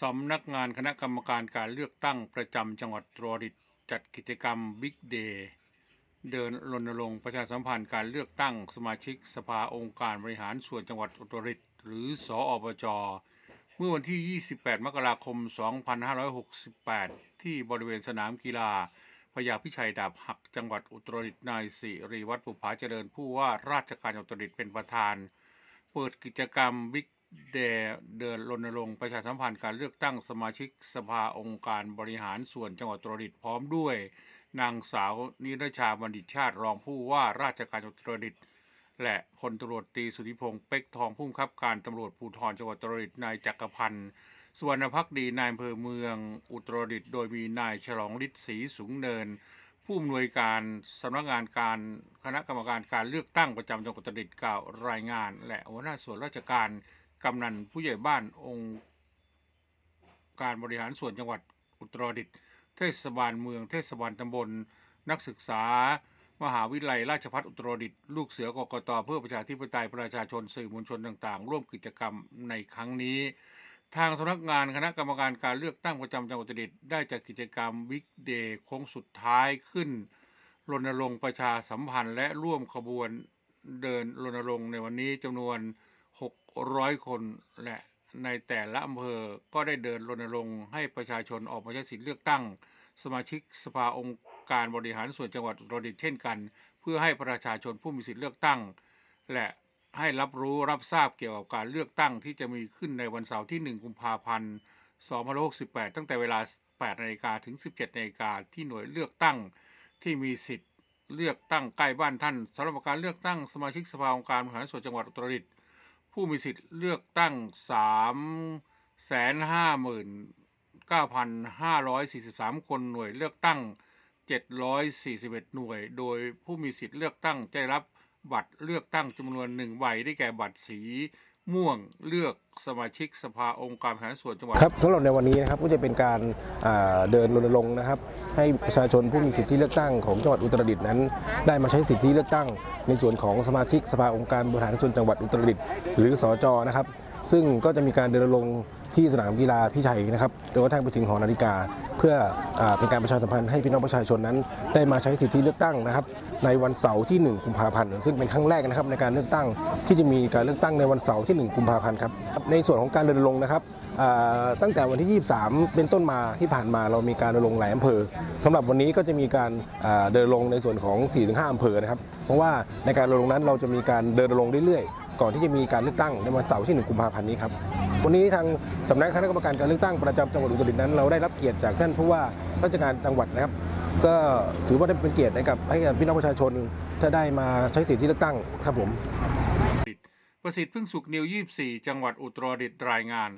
สำนักงานคณะกรรมการการเลือกตั้งประจำจังหวัดตรดิตถ์จัดกิจกรรมบิ๊กเดย์เดินรณรงค์ประชาสัมพันธ์การเลือกตั้งสมาชิกสภาองค์การบริหารส่วนจังหวัดอุตรดิตถ์หรือสออบจ เมื่อวันที่ 28 มกราคม 2568 ที่บริเวณสนามกีฬาพญาพิชัยดาบหักจังหวัดอุตรดิตถ์นายสิริวัตรปุภาเจริญผู้ว่าราชการจังหวัดอุตรดิตถ์เป็นประธาน เปิดกิจกรรมบิ๊ก เดเดินรณรงค์ประชาสัมพันธ์การเลือกตั้งสมาชิกสภาองค์การบริหารส่วนจังหวัดตรดิตพร้อมด้วย นางสาวนิรชาบัณฑิตชาติรองผู้ว่าราชการจังหวัดตรดิตและพลตำรวจตีสุธิพงศ์เป็กทองผู้บังคับการตำรวจภูธรจังหวัดตรดิตนายจักรพันธ์สุวรรณพักดีนายอำเภอเมืองอุตรดิตถ์โดยมีนายฉลองฤทธิ์ศรีสูงเนิน ผู้อำนวยการสำนักงานการคณะกรรมการการเลือกตั้งประจำจังหวัดตรดิตกล่าวรายงาน และหัวหน้าส่วนราชการ กำนันผู้ใหญ่บ้านองค์การบริหารส่วนจังหวัดอุตรดิตถ์เทศบาลเมืองเทศบาลตำบล นักศึกษา มหาวิทยาลัยราชภัฏอุตรดิตถ์ลูกเสือกกตเพื่อประชาธิปไตยประชาชนสื่อมวลชนต่างๆ ร่วมกิจกรรมในครั้งนี้ ทางสำนักงานคณะกรรมการการเลือกตั้งประจำจังหวัดอุตรดิตถ์ได้จัดกิจกรรมวิกเดย์โค้งสุดท้ายขึ้นรณรงค์ประชาสัมพันธ์และร่วมขบวนเดินรณรงค์ในวันนี้จำนวน 600 คนและในแต่ละอำเภอก็ได้เดินรณรงค์ให้ประชาชนออกมาใช้สิทธิเลือกตั้ง สมาชิกสภาองค์การบริหารส่วนจังหวัดอุตรดิตถ์เช่นกัน เพื่อให้ประชาชนผู้มีสิทธิเลือกตั้ง และให้รับรู้รับทราบเกี่ยวกับการเลือกตั้งที่จะมีขึ้นในวันเสาร์ที่ 1 กุมภาพันธ์ 2568 ตั้งแต่เวลา 8นาฬิกาถึง 17นาฬิกาที่หน่วยเลือกตั้งที่มีสิทธิ์เลือกตั้งใกล้บ้านท่านสำหรับการเลือกตั้งสมาชิกสภาองค์การบริหารส่วนจังหวัดอุตรดิตถ์ ผู้มีสิทธิ์เลือกตั้ง3แสน5หมื่น9,543คนหน่วยเลือกตั้ง741หน่วย โดยผู้มีสิทธิ์เลือกตั้งจะได้รับบัตรเลือกตั้งจำนวนหนึ่งใบได้แก่บัตรสี ม่วงเลือกสมาชิกสภาองค์การบริหารส่วนจังหวัดครับสำหรับในวันนี้นะครับก็จะเป็นการเดินรณรงค์นะครับ ให้ประชาชนผู้มีสิทธิเลือกตั้งของจังหวัดอุตรดิตถ์นั้น ได้มาใช้สิทธิเลือกตั้ง ในส่วนของสมาชิกสภาองค์การบริหารส่วนจังหวัดอุตรดิตถ์หรือสจนะครับ ซึ่งก็จะมีการเดินรณรงที่สนามกีฬาพิชัยนะครับจนกระทั่งไปถึงหอนาฬิกา เพื่ออเป็นการประชาสัมพันธ์ให้พี่น้องประชาชนนั้น ได้มาใช้สิทธิเลือกตั้งนะครับ ในวันเสาร์ที่ 1 กุมภาพันธ์ซึ่งเป็นครั้งแรกนะครับในการเลือกตั้งที่จะมีการเลือกตั้งในวันเสาร์ที่ 1 กุมภาพันธ์ครับในส่วนของการเดินรณรงนะครับตั้งแต่วันที่ 23 เป็นต้นมาที่ผ่านมาเรามีการรณรงค์หลายอำเภอสำหรับวันนี้ก็จะมีการเดินรณรงในส่วนของ 4-5อำเภอนะครับ เพราะว่าในการรณรงค์นั้นเราจะมีการเดินรณรงเรื่อยๆ ก่อนที่จะมีการเลือกตั้งในวันเสาร์ที่ 1 กุมภาพันธ์นี้ครับ วันนี้ทางสำนักคณะกรรมการการเลือกตั้งประจำจังหวัดอุตรดิตถ์นั้นเราได้รับเกียรติจากท่านผู้ว่าราชการจังหวัดนะครับ ก็ถือว่าได้เป็นเกียรตินะครับให้กับพี่น้องประชาชนถ้าได้มาใช้สิทธิเลือกตั้งครับผม ประสิทธิ์พึ่งสุขนิว24 จังหวัดอุตรดิตถ์รายงาน